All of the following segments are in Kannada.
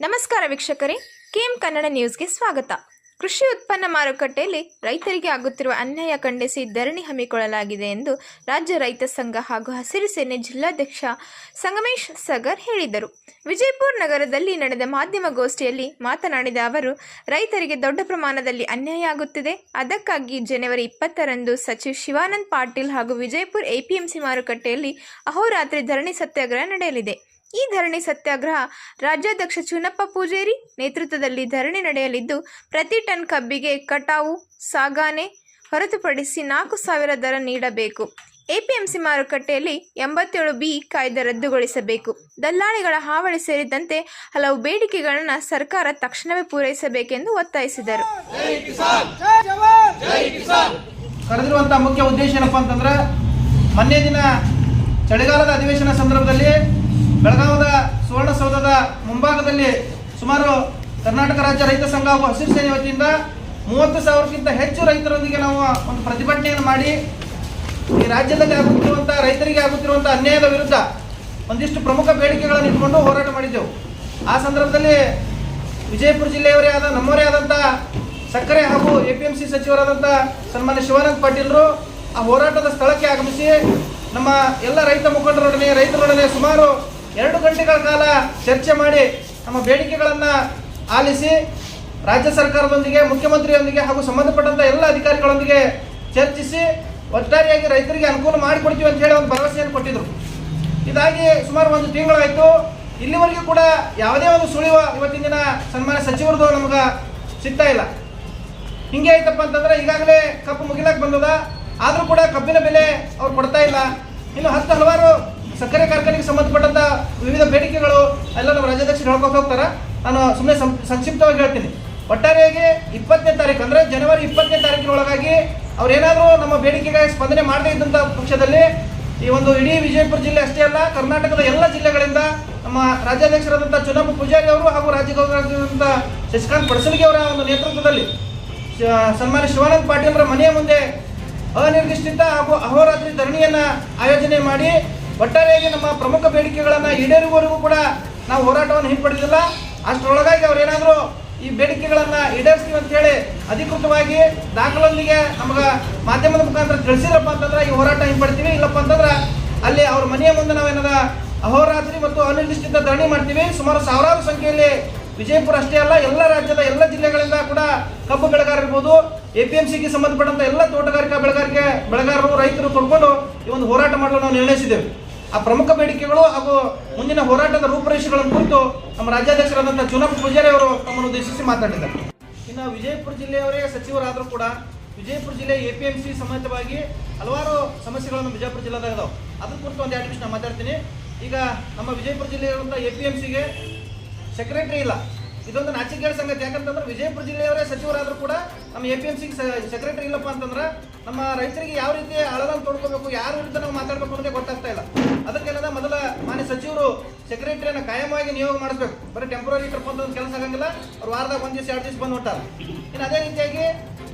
ನಮಸ್ಕಾರ ವೀಕ್ಷಕರೇ ಕೆಎಂ ಕನ್ನಡ ನ್ಯೂಸ್ಗೆ ಸ್ವಾಗತ. ಕೃಷಿ ಉತ್ಪನ್ನ ಮಾರುಕಟ್ಟೆಯಲ್ಲಿ ರೈತರಿಗೆ ಆಗುತ್ತಿರುವ ಅನ್ಯಾಯ ಖಂಡಿಸಿ ಧರಣಿ ಹಮ್ಮಿಕೊಳ್ಳಲಾಗಿದೆ ಎಂದು ರಾಜ್ಯ ರೈತ ಸಂಘ ಹಾಗೂ ಹಸಿರು ಸೇನೆ ಜಿಲ್ಲಾಧ್ಯಕ್ಷ ಸಂಗಮೇಶ್ ಸಗರ್ ಹೇಳಿದರು. ವಿಜಯಪುರ ನಗರದಲ್ಲಿ ನಡೆದ ಮಾಧ್ಯಮಗೋಷ್ಠಿಯಲ್ಲಿ ಮಾತನಾಡಿದ ಅವರು, ರೈತರಿಗೆ ದೊಡ್ಡ ಪ್ರಮಾಣದಲ್ಲಿ ಅನ್ಯಾಯ ಆಗುತ್ತಿದೆ. ಅದಕ್ಕಾಗಿ ಜನವರಿ ಇಪ್ಪತ್ತರಂದು ಸಚಿವ ಶಿವಾನಂದ್ ಪಾಟೀಲ್ ಹಾಗೂ ವಿಜಯಪುರ ಎಪಿಎಂಸಿ ಮಾರುಕಟ್ಟೆಯಲ್ಲಿ ಅಹೋರಾತ್ರಿ ಧರಣಿ ಸತ್ಯಾಗ್ರಹ ನಡೆಯಲಿದೆ. ಈ ಧರಣಿ ಸತ್ಯಾಗ್ರಹ ರಾಜ್ಯಾಧ್ಯಕ್ಷ ಚುನಪ್ಪ ಪೂಜೇರಿ ನೇತೃತ್ವದಲ್ಲಿ ಧರಣಿ ನಡೆಯಲಿದ್ದು ಪ್ರತಿ ಟನ್ ಕಬ್ಬಿಗೆ ಕಟಾವು ಸಾಗಾನೆ ಹೊರತುಪಡಿಸಿ ನಾಲ್ಕು ಸಾವಿರ ದರ ನೀಡಬೇಕು. ಎಪಿಎಂಸಿ ಮಾರುಕಟ್ಟೆಯಲ್ಲಿ ಎಂಬತ್ತೇಳು ಬಿ ಕಾಯ್ದೆ ರದ್ದುಗೊಳಿಸಬೇಕು. ದಲ್ಲಾಳಿಗಳ ಹಾವಳಿ ಸೇರಿದಂತೆ ಹಲವು ಬೇಡಿಕೆಗಳನ್ನು ಸರ್ಕಾರ ತಕ್ಷಣವೇ ಪೂರೈಸಬೇಕೆಂದು ಒತ್ತಾಯಿಸಿದರು. ಮುಖ್ಯ ಉದ್ದೇಶ ಏನಪ್ಪ ಅಂತಂದ್ರೆ ಮೊನ್ನೆ ದಿನ ಚಳಿಗಾಲದ ಅಧಿವೇಶನ ಬೆಳಗಾವದ ಸುವರ್ಣಸೌಧದ ಮುಂಭಾಗದಲ್ಲಿ ಸುಮಾರು ಕರ್ನಾಟಕ ರಾಜ್ಯ ರೈತ ಸಂಘ ಹಾಗೂ ಹಸಿರು ಸೇನೆ ವತಿಯಿಂದ ಮೂವತ್ತು ಸಾವಿರಕ್ಕಿಂತ ಹೆಚ್ಚು ರೈತರೊಂದಿಗೆ ನಾವು ಒಂದು ಪ್ರತಿಭಟನೆಯನ್ನು ಮಾಡಿ ಈ ರಾಜ್ಯದಲ್ಲಿ ಆಗುತ್ತಿರುವಂಥ ರೈತರಿಗೆ ಆಗುತ್ತಿರುವಂಥ ಅನ್ಯಾಯದ ವಿರುದ್ಧ ಒಂದಿಷ್ಟು ಪ್ರಮುಖ ಬೇಡಿಕೆಗಳನ್ನು ಇಟ್ಕೊಂಡು ಹೋರಾಟ ಮಾಡಿದ್ದೆವು. ಆ ಸಂದರ್ಭದಲ್ಲಿ ವಿಜಯಪುರ ಜಿಲ್ಲೆಯವರೇ ಆದ, ನಮ್ಮವರೇ ಆದಂಥ ಸಕ್ಕರೆ ಹಾಗೂ ಎ ಪಿ ಎಂ ಸಿ ಸಚಿವರಾದಂಥ ಸನ್ಮಾನ್ಯ ಶಿವಾನಂದ್ ಪಾಟೀಲರು ಆ ಹೋರಾಟದ ಸ್ಥಳಕ್ಕೆ ಆಗಮಿಸಿ ನಮ್ಮ ಎಲ್ಲ ರೈತ ಮುಖಂಡರೊಡನೆ, ರೈತರೊಡನೆ ಸುಮಾರು ಎರಡು ಗಂಟೆಗಳ ಕಾಲ ಚರ್ಚೆ ಮಾಡಿ ನಮ್ಮ ಬೇಡಿಕೆಗಳನ್ನು ಆಲಿಸಿ ರಾಜ್ಯ ಸರ್ಕಾರದೊಂದಿಗೆ, ಮುಖ್ಯಮಂತ್ರಿಯೊಂದಿಗೆ ಹಾಗೂ ಸಂಬಂಧಪಟ್ಟಂಥ ಎಲ್ಲ ಅಧಿಕಾರಿಗಳೊಂದಿಗೆ ಚರ್ಚಿಸಿ ಒಟ್ಟಾರೆಯಾಗಿ ರೈತರಿಗೆ ಅನುಕೂಲ ಮಾಡಿಕೊಡ್ತೀವಿ ಅಂತ ಹೇಳಿ ಒಂದು ಭರವಸೆಯನ್ನು ಕೊಟ್ಟಿದ್ರು. ಇದಾಗಿ ಸುಮಾರು ಒಂದು ತಿಂಗಳಾಯಿತು. ಇಲ್ಲಿವರೆಗೂ ಕೂಡ ಯಾವುದೇ ಒಂದು ಸುಳಿವ ಇವತ್ತಿನ ದಿನ ಸನ್ಮಾನ್ಯ ಸಚಿವರದು ನಮ್ಗೆ ಸಿಗ್ತಾ ಇಲ್ಲ. ಹಿಂಗೆ ಆಯ್ತಪ್ಪ ಅಂತಂದ್ರೆ ಈಗಾಗಲೇ ಕಬ್ಬು ಮುಗಿಲಕ್ಕೆ ಬಂದದ. ಆದರೂ ಕೂಡ ಕಬ್ಬಿನ ಬೆಲೆ ಅವ್ರು ಕೊಡ್ತಾ ಇಲ್ಲ. ಇನ್ನು ಹತ್ತು ಹಲವಾರು ಸಕ್ಕರೆ ಕಾರ್ಖಾನೆಗೆ ಸಂಬಂಧಪಟ್ಟಂತ ವಿವಿಧ ಬೇಡಿಕೆಗಳು ಎಲ್ಲ ನಮ್ಮ ರಾಜ್ಯಾಧ್ಯಕ್ಷರು ಹೇಳ್ಕೊತ ಹೋಗ್ತಾರೆ? ನಾನು ಸುಮ್ಮನೆ ಸಂಕ್ಷಿಪ್ತವಾಗಿ ಹೇಳ್ತೀನಿ. ಒಟ್ಟಾರೆಯಾಗಿ ಇಪ್ಪತ್ತನೇ ತಾರೀಕು, ಅಂದರೆ ಜನವರಿ ಇಪ್ಪತ್ತನೇ ತಾರೀಕಿನೊಳಗಾಗಿ ಅವ್ರೇನಾದರೂ ನಮ್ಮ ಬೇಡಿಕೆಗಾಗಿ ಸ್ಪಂದನೆ ಮಾಡದೇ ಇದ್ದಂಥ ಪಕ್ಷದಲ್ಲಿ ಈ ಒಂದು ಇಡೀ ವಿಜಯಪುರ ಜಿಲ್ಲೆ ಅಷ್ಟೇ ಅಲ್ಲ, ಕರ್ನಾಟಕದ ಎಲ್ಲ ಜಿಲ್ಲೆಗಳಿಂದ ನಮ್ಮ ರಾಜ್ಯಾಧ್ಯಕ್ಷರಾದಂಥ ಚುನಾಮ ಪೂಜಾರಿ ಅವರು ಹಾಗೂ ರಾಜ್ಯ ಗೌರವಾದಂಥ ಶಶಿಕಾಂತ್ ಪಡಸಲ್ಗಿ ಅವರ ಒಂದು ನೇತೃತ್ವದಲ್ಲಿ ಸನ್ಮಾನ್ಯ ಶಿವಾನಂದ ಪಾಟೀಲ್ರ ಮನೆಯ ಮುಂದೆ ಅನಿರ್ದಿಷ್ಟಿತ ಹಾಗೂ ಅಹೋರಾತ್ರಿ ಧರಣಿಯನ್ನ ಆಯೋಜನೆ ಮಾಡಿ ಒಟ್ಟಾರೆಯಾಗಿ ನಮ್ಮ ಪ್ರಮುಖ ಬೇಡಿಕೆಗಳನ್ನು ಈಡೇರುವವರೆಗೂ ಕೂಡ ನಾವು ಹೋರಾಟವನ್ನು ಹಿಂಪಡೆದಿಲ್ಲ. ಅಷ್ಟರೊಳಗಾಗಿ ಅವರೇನಾದರೂ ಈ ಬೇಡಿಕೆಗಳನ್ನು ಈಡೇರಿಸ್ತೀವಿ ಅಂತ ಹೇಳಿ ಅಧಿಕೃತವಾಗಿ ದಾಖಲೊಂದಿಗೆ ನಮಗೆ ಮಾಧ್ಯಮದ ಮುಖಾಂತರ ತಿಳಿಸಿದ್ರಪ್ಪ ಅಂತಂದ್ರೆ ಈ ಹೋರಾಟ ಹಿಂಪಡ್ತೀವಿ. ಇಲ್ಲಪ್ಪ ಅಂತಂದ್ರೆ ಅಲ್ಲಿ ಅವ್ರ ಮನೆಯ ಮುಂದೆ ನಾವೇನದ ಅಹೋರಾತ್ರಿ ಮತ್ತು ಅನಿರ್ದಿಷ್ಟ ಧರಣಿ ಮಾಡ್ತೀವಿ. ಸುಮಾರು ಸಾವಿರಾರು ಸಂಖ್ಯೆಯಲ್ಲಿ ವಿಜಯಪುರ ಅಷ್ಟೇ ಅಲ್ಲ, ಎಲ್ಲ ರಾಜ್ಯದ ಎಲ್ಲ ಜಿಲ್ಲೆಗಳಿಂದ ಕೂಡ ಕಬ್ಬು ಬೆಳೆಗಾರ ಇರ್ಬೋದು. ಎ ಪಿ ಎಂ ಸಿಗೆ ಸಂಬಂಧಪಟ್ಟಂತ ಎಲ್ಲ ತೋಟಗಾರಿಕಾ ಬೆಳೆಗಾರಿಕೆ ಬೆಳೆಗಾರರು, ರೈತರು ಕೊಡ್ಕೊಂಡು ಈ ಒಂದು ಹೋರಾಟ ಮಾಡಲು ನಾವು ನಿರ್ಣಯಿಸಿದ್ದೇವೆ. ಆ ಪ್ರಮುಖ ಬೇಡಿಕೆಗಳು ಹಾಗೂ ಮುಂದಿನ ಹೋರಾಟದ ರೂಪುರೇಷೆಗಳನ್ನು ಕುರಿತು ನಮ್ಮ ರಾಜ್ಯಾಧ್ಯಕ್ಷರಾದಂಥ ಚುನಾವ್ ಪೂಜಾರಿ ಅವರು ತಮ್ಮನ್ನು ಉದ್ದೇಶಿಸಿ ಮಾತನಾಡಿದ್ದಾರೆ ಇನ್ನು ವಿಜಯಪುರ ಜಿಲ್ಲೆಯವರೇ ಸಚಿವರಾದರೂ ಕೂಡ ವಿಜಯಪುರ ಜಿಲ್ಲೆ ಎ ಪಿ ಎಂ ಸಿ ಸಮೇತವಾಗಿ ಹಲವಾರು ಸಮಸ್ಯೆಗಳನ್ನು ವಿಜಯಪುರ ಜಿಲ್ಲೆದಾಗ ಇದಾವೆ ಅದ್ರ ಕುರಿತು ಒಂದು ಎರಡು ನಿಮಿಷ ಮಾತಾಡ್ತೀನಿ. ಈಗ ನಮ್ಮ ವಿಜಯಪುರ ಜಿಲ್ಲೆಯಲ್ಲಿರುವಂಥ ಎ ಪಿ ಎಂ ಸಿಗೆ ಸೆಕ್ರೆಟರಿ ಇಲ್ಲ. ಇದೊಂದು ನಾಚಿಕೆಯ ಸಂಗತಿ. ಯಾಕಂತಂದ್ರೆ ವಿಜಯಪುರ ಜಿಲ್ಲೆಯವರೇ ಸಚಿವರಾದರೂ ಕೂಡ ನಮ್ಮ A P M C secretary ಇಲ್ಲಪ್ಪ ಅಂತಂದ್ರೆ ನಮ್ಮ ರೈತರಿಗೆ ಯಾವ ರೀತಿ ಅಳಲನ್ನು ತೊಡ್ಕೋಬೇಕು, ಯಾರ ವಿರುದ್ಧ ನಾವು ಮಾತಾಡಬೇಕು ಅನ್ನೋದೇ ಗೊತ್ತಾಗ್ತಾ ಇಲ್ಲ. ಅದಕ್ಕೆಲ್ಲದ ಮೊದಲ ಮಾನ್ಯ ಸಚಿವರು ಸೆಕ್ರೆಟರಿಯನ್ನು ಕಾಯಮವಾಗಿ ನಿಯೋಗ ಮಾಡಿಸ್ಬೇಕು. ಬರೀ ಟೆಂಪ್ರರಿ ಒಂದು ಕೆಲಸ ಆಗಂಗಿಲ್ಲ. ಅವ್ರು ವಾರದಾಗ ಒಂದು ದಿವಸ, ಎರಡು ದಿವಸ ಬಂದು ಹೊಟ್ಟಾರ ಇನ್ನು ಅದೇ ರೀತಿಯಾಗಿ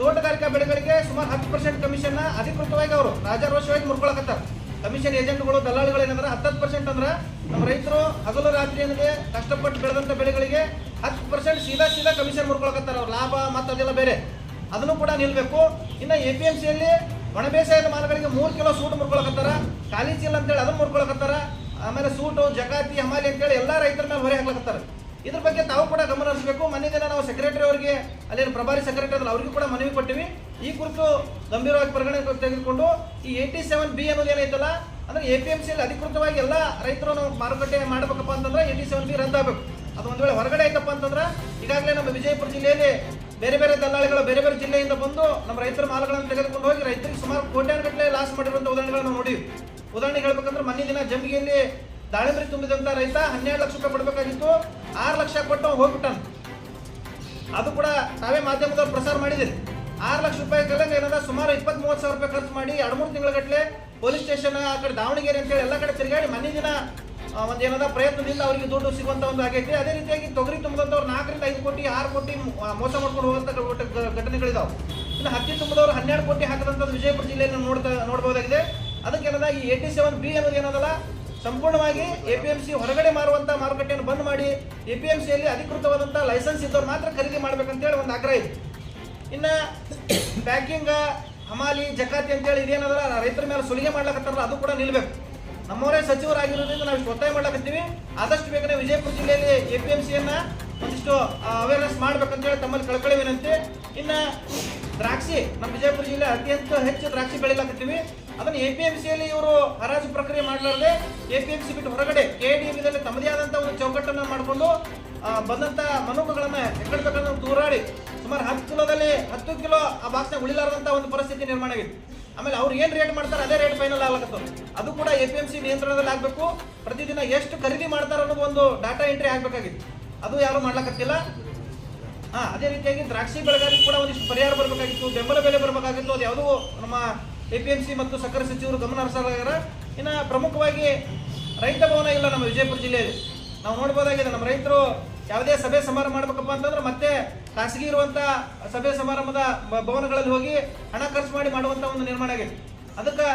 ತೋಟಗಾರಿಕಾ ಬೆಳೆಗಳಿಗೆ ಸುಮಾರು ಹತ್ತು ಪರ್ಸೆಂಟ್ ಕಮಿಷನ್ನ ಅಧಿಕೃತವಾಗಿ ಅವರು ರಾಜಾರೋಷವಾಗಿ ಮುರ್ಕೊಳಕತ್ತಾರೆ. ಕಮಿಷನ್ ಏಜೆಂಟ್ಗಳು, ದಲ್ಲಾಳಿಗಳು ಏನಂದ್ರೆ ಹತ್ತತ್ತು ಪರ್ಸೆಂಟ್ ಅಂದ್ರೆ ನಮ್ಮ ರೈತರು ಹಗಲು ರಾತ್ರಿ ಅಂದರೆ ಕಷ್ಟಪಟ್ಟು ಬೆಳೆದಂಥ ಬೆಳೆಗಳಿಗೆ ಹತ್ತು ಪರ್ಸೆಂಟ್ ಸೀದಾ ಸೀದಾ ಕಮಿಷನ್ ಮುರ್ಕೊಳಕತ್ತಾರೆ ಅವ್ರ. ಲಾಭ, ಮತ್ತು ಅದೆಲ್ಲ ಬೇರೆ. ಅದನ್ನು ಕೂಡ ನಿಲ್ಬೇಕು. ಇನ್ನು ಎ ಪಿ ಎಂ ಸಿಯಲ್ಲಿ ಒಣ ಬೇಸಾಯದ ಮಾಲಗಳಿಗೆ ಮೂರು ಕಿಲೋ ಸೂಟ್ ಮುರ್ಕೊಳಕತ್ತಾರ ಖಾಲಿ ಚೀಲ ಅಂತೇಳಿ ಅದನ್ನು ಮುರ್ಕೊಳಕತ್ತಾರ ಆಮೇಲೆ ಸೂಟು ಜಗಾತಿ ಹಮಾಲಿ ಅಂತೇಳಿ ಎಲ್ಲ ರೈತರ ಮೇಲೆ ಹೊರೆ ಹಾಕ್ಲಕತ್ತಾರ. ಇದ್ರ ಬಗ್ಗೆ ತಾವು ಕೂಡ ಗಮನ ಹರಿಸಬೇಕು. ಮನೆ ದಿನ ನಾವು ಸೆಕ್ರೆಟರಿ ಅವರಿಗೆ, ಅಲ್ಲಿನ ಪ್ರಭಾರಿ ಸೆಕ್ರೆಟರಿ ಅದ್ರ ಅವ್ರಿಗೂ ಕೂಡ ಮನವಿ ಕೊಟ್ಟಿವಿ. ಈ ಕುರಿತು ಗಂಭೀರವಾಗಿ ಪರಿಗಣನೆ ತೆಗೆದುಕೊಂಡು ಈ ಏಯ್ಟಿ ಸೆವೆನ್ ಬಿ ಅನ್ನೋದು ಏನೈತಲ್ಲ, ಅಂದ್ರೆ ಎ ಪಿ ಎಂ ಸಿಯಲ್ಲಿ ಅಧಿಕೃತವಾಗಿ ಎಲ್ಲ ರೈತರು ನಾವು ಮಾರುಕಟ್ಟೆ ಮಾಡಬೇಕಪ್ಪ ಅಂತಂದ್ರೆ ಏಯ್ಟಿ ಸೆವೆನ್ ಬಿ ರದ್ದಾಗಬೇಕು. ಅದು ಒಂದು ವೇಳೆ ಹೊರಗಡೆ ಐತಪ್ಪ ಅಂತಂದ್ರೆ ಈಗಾಗಲೇ ನಮ್ಮ ವಿಜಯಪುರ ಜಿಲ್ಲೆಯಲ್ಲಿ ಬೇರೆ ಬೇರೆ ದಲ್ಲಾಳಿಗಳು ಬೇರೆ ಬೇರೆ ಜಿಲ್ಲೆಯಿಂದ ಬಂದು ನಮ್ಮ ರೈತರ ಮಾಲುಗಳನ್ನು ತೆಗೆದುಕೊಂಡು ಹೋಗಿ ರೈತರಿಗೆ ಸುಮಾರು ಕೋಟ್ಯಾನುಗಟ್ಟಲೆ ಲಾಸ್ ಮಾಡಿರುವಂಥ ಉದಾಹರಣೆಗಳನ್ನು ನಾವು ಉದಾಹರಣೆ ಹೇಳ್ಬೇಕಂದ್ರೆ ಮನೆ ದಿನ ಜಂಬಿಗೆಯಲ್ಲಿ ದಾಳಿಂಬರಿ ತುಂಬಿದಂಥ ರೈತ ಹನ್ನೆರಡು ಲಕ್ಷ ರೂಪಾಯಿ ಕೊಡಬೇಕಾಗಿತ್ತು, ಆರು ಲಕ್ಷ ಕೊಟ್ಟು ಹೋಗ್ಬಿಟ್ಟಾನ. ಅದು ಕೂಡ ತಾವೇ ಮಾಧ್ಯಮದವ್ರು ಪ್ರಸಾರ ಮಾಡಿದ್ರಿ. ಆರು ಲಕ್ಷ ರೂಪಾಯಿ ಕಲಂಗ ಏನದ, ಸುಮಾರು ಇಪ್ಪತ್ತ್ ಮೂವತ್ತು ಸಾವಿರ ರೂಪಾಯಿ ಖರ್ಚು ಮಾಡಿ ಎರಡು ಮೂರು ತಿಂಗಳ ಪೊಲೀಸ್ ಸ್ಟೇಷನ್ ಆ ಕಡೆ ದಾವಣಗೆರೆ ಅಂತೇಳಿ ಎಲ್ಲ ಕಡೆ ತಿರುಗಾಡಿ ಮನೆ ದಿನ ಒಂದು ಏನದ ಪ್ರಯತ್ನದಿಂದ ಅವರಿಗೆ ದುಡ್ಡು ಸಿಗುವಂತ ಒಂದು ಆಗೈತಿ. ಅದೇ ರೀತಿಯಾಗಿ ತೊಗರಿ ತುಂಬಿದಂಥವ್ರು ನಾಲ್ಕರಿಂದ ಐದು ಕೋಟಿ, ಆರು ಕೋಟಿ ಮೋಸ ಮಾಡ್ಕೊಂಡು ಘ- ಘಟನೆಗಳಿದಾವೆ. ಇನ್ನು ಹತ್ತಿ ತುಂಬಿದವರು ಹನ್ನೆರಡು ಕೋಟಿ ಹಾಕದಂತ ವಿಜಯಪುರ ಜಿಲ್ಲೆಯನ್ನು ನೋಡ್ತಾ ನೋಡ್ಬೋದಾಗಿದೆ ಅದಕ್ಕೆ ಏನದ, ಈ ಏಯ್ಟಿ ಸೆವೆನ್ ಬಿ ಅನ್ನೋದು ಏನದಲ್ಲ, ಸಂಪೂರ್ಣವಾಗಿ ಎ ಪಿ ಎಂ ಸಿ ಹೊರಗಡೆ ಮಾರುವಂತ ಮಾರುಕಟ್ಟೆಯನ್ನು ಬಂದ್ ಮಾಡಿ ಎ ಪಿ ಎಂ ಸಿಯಲ್ಲಿ ಅಧಿಕೃತವಾದಂಥ ಲೈಸೆನ್ಸ್ ಇದ್ದವ್ರು ಮಾತ್ರ ಖರೀದಿ ಮಾಡ್ಬೇಕಂತೇಳಿ ಒಂದು ಆಗ್ರಹ ಇದೆ. ಇನ್ನ ಪ್ಯಾಕಿಂಗ್ ಹಮಾಲಿ, ಜಕಾತಿ ಅಂತೇಳಿ ಇದೇನದಲ್ಲ, ರೈತರ ಮೇಲೆ ಸುಲಿಗೆ ಮಾಡ್ಲಕತ್ತಾರಲ್ಲ, ಅದು ಕೂಡ ನಿಲ್ಬೇಕು. ನಮ್ಮವರೇ ಸಚಿವರಾಗಿರೋದ್ರಿಂದ ನಾವು ಇಷ್ಟು ಒತ್ತಾಯ ಮಾಡ್ಲಕತ್ತೀವಿ. ಆದಷ್ಟು ಬೇಗನೆ ವಿಜಯಪುರ ಜಿಲ್ಲೆಯಲ್ಲಿ ಎ ಪಿ ಎಂ ಸಿಯನ್ನ ಒಂದಿಷ್ಟು ಅವೇರ್ನೆಸ್ ಮಾಡ್ಬೇಕಂತೇಳಿ ತಮ್ಮಲ್ಲಿ ಕಳ್ಕೊಳ್ಳಿ ವಿನಂತಿ ಇನ್ನ ದ್ರಾಕ್ಷಿ, ನಮ್ಮ ವಿಜಯಪುರ ಜಿಲ್ಲೆ ಅತ್ಯಂತ ಹೆಚ್ಚು ದ್ರಾಕ್ಷಿ ಬೆಳಿಲಾಕತ್ತೀವಿ ಅದನ್ನು ಎ ಪಿ ಎಂ ಸಿಯಲ್ಲಿ ಇವರು ಹರಾಜು ಪ್ರಕ್ರಿಯೆ ಮಾಡಲಾರದೆ ಎ ಪಿ ಎಂ ಸಿ ಬಿಟ್ಟು ಹೊರಗಡೆ ಕೆ ಡಿ ಎದಲ್ಲಿ ತಮ್ಮದೇ ಆದಂಥ ಒಂದು ಚೌಕಟ್ಟನ್ನು ಮಾಡಿಕೊಂಡು ಬಂದಂಥ ಮನೋಕಗಳನ್ನು ಎಕ್ಕಡ್ತಕ್ಕಂಥ ದೂರಾಡಿ ಸುಮಾರು ಹತ್ತು ಕಿಲೋದಲ್ಲಿ ಹತ್ತು ಕಿಲೋ ಆ ಬಾಕ್ಸ್ನ ಉಳಿಲಾರದಂಥ ಒಂದು ಪರಿಸ್ಥಿತಿ ನಿರ್ಮಾಣ ಆಗಿತ್ತು. ಆಮೇಲೆ ಅವ್ರು ಏನು ರೇಟ್ ಮಾಡ್ತಾರೆ ಅದೇ ರೇಟ್ ಫೈನಲ್ ಆಗ್ಲಕತ್ತವ ಅದು ಕೂಡ ಎ ಪಿ ಎಂ ಸಿ ನಿಯಂತ್ರಣದಲ್ಲಿ ಆಗಬೇಕು. ಪ್ರತಿದಿನ ಎಷ್ಟು ಖರೀದಿ ಮಾಡ್ತಾರೆ ಅನ್ನೋದು ಒಂದು ಡಾಟಾ ಎಂಟ್ರಿ ಆಗಬೇಕಾಗಿತ್ತು. ಅದು ಯಾರು ಮಾಡ್ಲಕತ್ತಿಲ್ಲ. ಹಾ, ಅದೇ ರೀತಿಯಾಗಿ ದ್ರಾಕ್ಷಿ ಬೆಳೆಗಾರಿಗೆ ಕೂಡ ಒಂದಿಷ್ಟು ಪರಿಹಾರ ಬರಬೇಕಾಗಿತ್ತು. ಬೆಂಬಲ ಬೆಲೆ ಬರಬೇಕಾಗಿತ್ತು. ಅದು ಯಾವುದೂ ನಮ್ಮ ಎ ಮತ್ತು ಸಕ್ಕರೆ ಸಚಿವರು ಗಮನ ಹರಿಸಲಾಗ್ಯಾರ. ಇನ್ನು ಪ್ರಮುಖವಾಗಿ ರೈತ ಭವನ ಇಲ್ಲ ನಮ್ಮ ವಿಜಯಪುರ ಜಿಲ್ಲೆಯಲ್ಲಿ. ನಾವು ನೋಡ್ಬೋದಾಗಿದೆ, ನಮ್ಮ ರೈತರು ಯಾವುದೇ ಸಭೆ ಸಮಾರಂಭ ಮಾಡ್ಬೇಕಪ್ಪ ಅಂತಂದ್ರೆ ಮತ್ತೆ ಖಾಸಗಿ ಇರುವಂಥ ಸಭೆ ಸಮಾರಂಭದ ಭವನಗಳಲ್ಲಿ ಹೋಗಿ ಹಣ ಖರ್ಚು ಮಾಡಿ ಮಾಡುವಂಥ ಒಂದು ನಿರ್ಮಾಣ ಆಗಿದೆ ಅದಕ್ಕೆ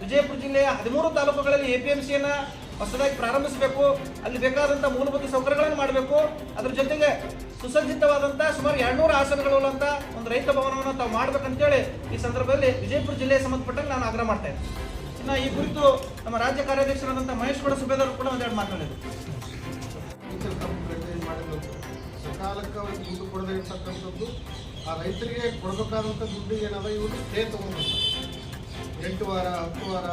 ವಿಜಯಪುರ ಜಿಲ್ಲೆಯ ಹದಿಮೂರು ತಾಲೂಕುಗಳಲ್ಲಿ ಎ ಪಿ ಎಂ ಸಿಯನ್ನು ಹೊಸದಾಗಿ ಪ್ರಾರಂಭಿಸಬೇಕು. ಅಲ್ಲಿ ಬೇಕಾದಂಥ ಮೂಲಭೂತ ಸೌಕರ್ಯಗಳನ್ನು ಮಾಡಬೇಕು. ಅದ್ರ ಜೊತೆಗೆ ಸುಸಜ್ಜಿತವಾದಂಥ ಸುಮಾರು ಎರಡ್ನೂರು ಆಸನಗಳುಳ್ಳಂಥ ಒಂದು ರೈತ ಭವನವನ್ನು ತಾವು ಮಾಡ್ಬೇಕಂತೇಳಿ ಈ ಸಂದರ್ಭದಲ್ಲಿ ವಿಜಯಪುರ ಜಿಲ್ಲೆಗೆ ಸಂಬಂಧಪಟ್ಟಂಗೆ ನಾನು ಆಗ್ರಹ ಮಾಡ್ತಾ ಇದ್ದೀನಿ ಇನ್ನು ಈ ಕುರಿತು ನಮ್ಮ ರಾಜ್ಯ ಕಾರ್ಯಾಧ್ಯಕ್ಷರಾದಂಥ ಮಹೇಶ್ ಗೌಡ ಸುಬೇದವರು ಕೂಡ ಒಂದೆರಡು ಮಾತನಾಡಿದರು ಸಕಾಲಕ್ಕೆ ದುಡ್ಡು ಕೊಡದೇ ಇರ್ತಕ್ಕಂಥದ್ದು, ಆ ರೈತರಿಗೆ ಕೊಡಬೇಕಾದಂಥ ದುಡ್ಡು ಏನದ, ಇವರು ಸ್ಟೇ ತೊಗೊಂಡ್ಬರ್ತಾರೆ ಎಂಟು ವಾರ ಹತ್ತು ವಾರ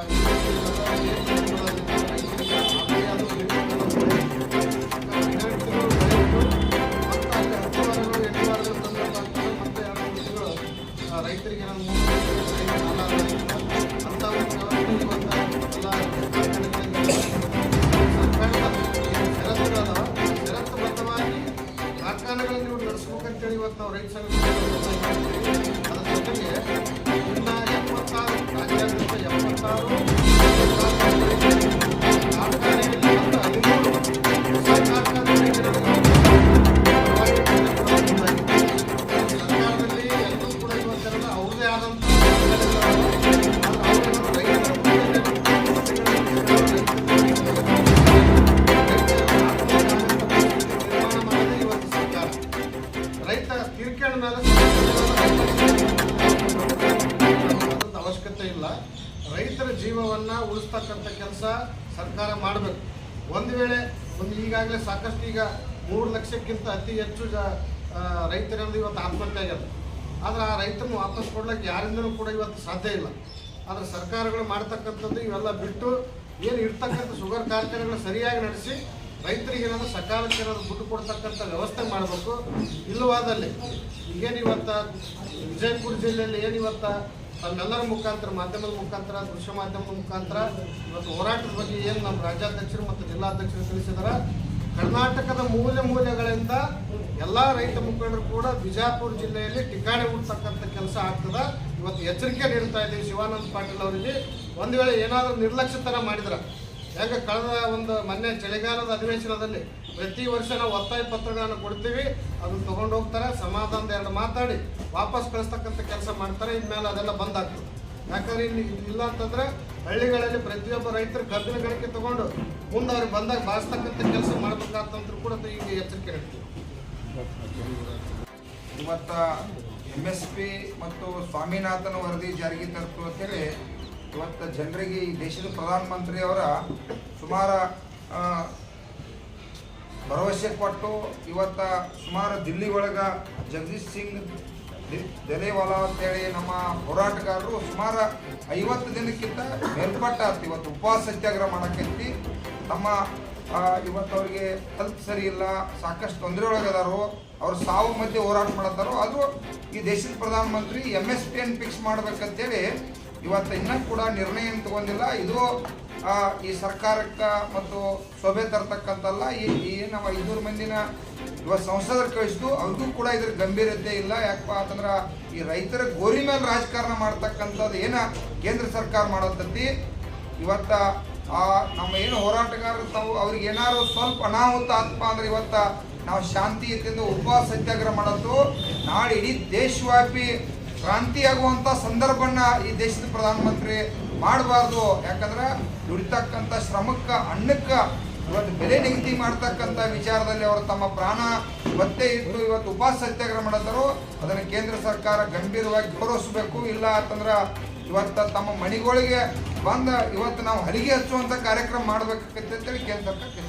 ರೈತರಿಗೆ ಕಾರ್ಖಾನೆಗಳನ್ನು ನಡೆಸ್ಬೇಕಂತೇಳಿ ಇವತ್ತು ನಾವು ರೈತ ಸಂಘ ಅದರ ಜೊತೆಗೆ follow. ಸರ್ಕಾರ ಮಾಡಬೇಕು. ಒಂದು ವೇಳೆ ಒಂದು ಈಗಾಗಲೇ ಸಾಕಷ್ಟು ಈಗ ಮೂರು ಲಕ್ಷಕ್ಕಿಂತ ಅತಿ ಹೆಚ್ಚು ಜ ಆ, ರೈತರಲ್ಲಿ ಇವತ್ತು ಆತ್ಮಹತ್ಯೆ ಆಗ್ಯದ ಆದ್ರೆ ಆ ರೈತರನ್ನು ವಾಪಸ್ ಕೊಡ್ಲಿಕ್ಕೆ ಯಾರಿಂದನೂ ಕೂಡ ಇವತ್ತು ಸಾಧ್ಯ ಇಲ್ಲ. ಆದ್ರೆ ಸರ್ಕಾರಗಳು ಮಾಡ್ತಕ್ಕಂಥದ್ದು ಇವೆಲ್ಲ ಬಿಟ್ಟು ಏನು ಇರ್ತಕ್ಕಂಥ ಶುಗರ್ ಕಾರ್ಖಾನೆಗಳು ಸರಿಯಾಗಿ ನಡೆಸಿ ರೈತರಿಗೆ ಏನಾದರೂ ಸಕಾಲಕ್ಕೆ ಏನಾದರೂ ದುಡ್ಡು ಕೊಡ್ತಕ್ಕಂಥ ವ್ಯವಸ್ಥೆ ಮಾಡಬೇಕು. ಇಲ್ಲವಾದಲ್ಲಿ ಈಗೇನು ಇವತ್ತ ವಿಜಯಪುರ ಜಿಲ್ಲೆಯಲ್ಲಿ ಏನು ಇವತ್ತ ತಮ್ಮೆಲ್ಲರ ಮುಖಾಂತರ, ಮಾಧ್ಯಮದ ಮುಖಾಂತರ ದೃಶ್ಯ ಮಾಧ್ಯಮದ ಮುಖಾಂತರ ಇವತ್ತು ಹೋರಾಟದ ಬಗ್ಗೆ ಏನು ನಮ್ಮ ರಾಜ್ಯಾಧ್ಯಕ್ಷರು ಮತ್ತು ಜಿಲ್ಲಾಧ್ಯಕ್ಷರು ತಿಳಿಸಿದಾರ, ಕರ್ನಾಟಕದ ಮೂಲೆ ಮೂಲೆಗಳಿಂದ ಎಲ್ಲ ರೈತ ಮುಖಂಡರು ಕೂಡ ಬಿಜಾಪುರ ಜಿಲ್ಲೆಯಲ್ಲಿ ಠಿಕಾಣಿ ಹುಡ್ತಕ್ಕಂಥ ಕೆಲಸ ಆಗ್ತದ. ಇವತ್ತು ಎಚ್ಚರಿಕೆ ನೀಡ್ತಾ ಇದ್ದೀವಿ ಶಿವಾನಂದ ಪಾಟೀಲ್ ಅವರಿಗೆ. ಒಂದು ವೇಳೆ ಏನಾದರೂ ನಿರ್ಲಕ್ಷ್ಯತನ ಮಾಡಿದ್ರೆ ಯಾಕೆ ಕಳೆದ ಒಂದು ಮೊನ್ನೆ ಚಳಿಗಾಲದ ಅಧಿವೇಶನದಲ್ಲಿ ಪ್ರತಿ ವರ್ಷ ನಾವು ಒತ್ತಾಯ ಪತ್ರಗಳನ್ನು ಕೊಡ್ತೀವಿ ಅದನ್ನು ತೊಗೊಂಡು ಹೋಗ್ತಾರೆ, ಸಮಾಧಾನದ ಎರಡು ಮಾತಾಡಿ, ವಾಪಸ್ ಕಳಿಸ್ತಕ್ಕಂಥ ಕೆಲಸ ಮಾಡ್ತಾರೆ, ಇನ್ಮೇಲೆ ಅದೆಲ್ಲ ಬಂದ್ ಆಗ್ತದೆ. ಯಾಕಂದ್ರೆ ಇಲ್ಲಿ ಇಲ್ಲ ಅಂತಂದ್ರೆ ಹಳ್ಳಿಗಳಲ್ಲಿ ಪ್ರತಿಯೊಬ್ಬ ರೈತರು ಕಬ್ಬಿನ ಗಣಿಕೆ ತಗೊಂಡು ಮುಂದೆ ಅವ್ರಿಗೆ ಬಂದಾಗ ಬಾರಿಸ್ತಕ್ಕಂಥ ಕೆಲಸ ಮಾಡಬೇಕಾದಂತರೂ ಕೂಡ ಈಗ ಎಚ್ಚರಿಕೆ ಇರ್ತೀವಿ ಇವತ್ತು ಎಂ ಎಸ್ ಪಿ ಮತ್ತು ಸ್ವಾಮಿನಾಥನ್ ವರದಿ ಜಾರಿಗೆ ತರ್ತು ಅಂತೇಳಿ ಇವತ್ತು ಜನರಿಗೆ ಈ ದೇಶದ ಪ್ರಧಾನಮಂತ್ರಿಯವರ ಸುಮಾರು ಭರವಸೆ ಕೊಟ್ಟು ಇವತ್ತ ಸುಮಾರು ದಿಲ್ಲಿ ಒಳಗೆ ಜಗದೀಶ್ ಸಿಂಗ್ ದಿ- ಜಲೇವಾಲಾ ಅಂತೇಳಿ ನಮ್ಮ ಹೋರಾಟಗಾರರು ಸುಮಾರು ಐವತ್ತು ದಿನಕ್ಕಿಂತ ಮೇಲ್ಪಟ್ಟ ಇವತ್ತು ಉಪವಾಸ ಸತ್ಯಾಗ್ರಹ ಮಾಡಕ್ಕೈತಿ ತಮ್ಮ ಇವತ್ತು ಅವ್ರಿಗೆ ಹೆಲ್ತ್ ಸರಿ ಇಲ್ಲ, ಸಾಕಷ್ಟು ತೊಂದರೆ ಒಳಗದಾರು. ಅವ್ರು ಸಾವು ಮಧ್ಯೆ ಹೋರಾಟ ಮಾಡತ್ತಾರೋ. ಅದು ಈ ದೇಶದ ಪ್ರಧಾನಮಂತ್ರಿ ಎಂ ಎಸ್ ಪಿ ಅನ್ನು ಫಿಕ್ಸ್ ಮಾಡ್ಬೇಕಂತೇಳಿ ಇವತ್ತು ಇನ್ನೂ ಕೂಡ ನಿರ್ಣಯ ತಗೊಂಡಿಲ್ಲ. ಇದು ಈ ಸರ್ಕಾರಕ್ಕೆ ಮತ್ತು ಶೋಭೆ ತರ್ತಕ್ಕಂಥಲ್ಲ ಈ ನಮ್ಮ ಐನೂರು ಮಂದಿನ ಇವತ್ತು ಸಂಸದರು ಕಳಿಸ್ತು ಅವ್ರಿಗೂ ಕೂಡ ಇದ್ರ ಗಂಭೀರತೆ ಇಲ್ಲ. ಯಾಕಪ್ಪ ಅಂತಂದ್ರೆ, ಈ ರೈತರ ಗೋರಿ ಮೇಲೆ ರಾಜಕಾರಣ ಮಾಡ್ತಕ್ಕಂಥದ್ದು ಏನ ಕೇಂದ್ರ ಸರ್ಕಾರ ಮಾಡತ್ತಿ. ಇವತ್ತ, ಆ, ನಮ್ಮ ಏನು ಹೋರಾಟಗಾರರು ತಾವು, ಅವ್ರಿಗೆ ಏನಾದ್ರು ಸ್ವಲ್ಪ ಅನಾಹುತ ಆತಪ್ಪ ಅಂದ್ರೆ ಇವತ್ತ ನಾವು ಶಾಂತಿಯುತಿಯಿಂದ ಉಪವಾಸ ಸತ್ಯಾಗ್ರಹ ಮಾಡೋದು. ನಾಳೆ ಇಡೀ ದೇಶವ್ಯಾಪಿ ಕ್ರಾಂತಿ ಆಗುವಂತ ಸಂದರ್ಭನ ಈ ದೇಶದ ಪ್ರಧಾನಮಂತ್ರಿ ಮಾಡಬಾರ್ದು. ಯಾಕಂದ್ರೆ ದುಡಿತಕ್ಕಂಥ ಶ್ರಮಕ್ಕ ಅನ್ನಕ್ಕ ಇವತ್ತು ಬೆಲೆ ನಿಗದಿ ಮಾಡ್ತಕ್ಕಂಥ ವಿಚಾರದಲ್ಲಿ ಅವರು ತಮ್ಮ ಪ್ರಾಣ ಒತ್ತೆ ಇಟ್ಟು ಇವತ್ತು ಉಪವಾಸ ಸತ್ಯಾಗ್ರಹ ಮಾಡತ್ತಾರೋ ಅದನ್ನು ಕೇಂದ್ರ ಸರ್ಕಾರ ಗಂಭೀರವಾಗಿ ಗೌರವಿಸಬೇಕು. ಇಲ್ಲ ಅಂತಂದ್ರೆ ಇವತ್ತು ತಮ್ಮ ಮನೆಗಳಿಗೆ ಬಂದ ಇವತ್ತು ನಾವು ಹಲಿಗೆ ಹಚ್ಚುವಂಥ ಕಾರ್ಯಕ್ರಮ ಮಾಡ್ಬೇಕಾಗತ್ತೆ ಅಂತೇಳಿ ಕೇಂದ್ರ ಸರ್ಕಾರ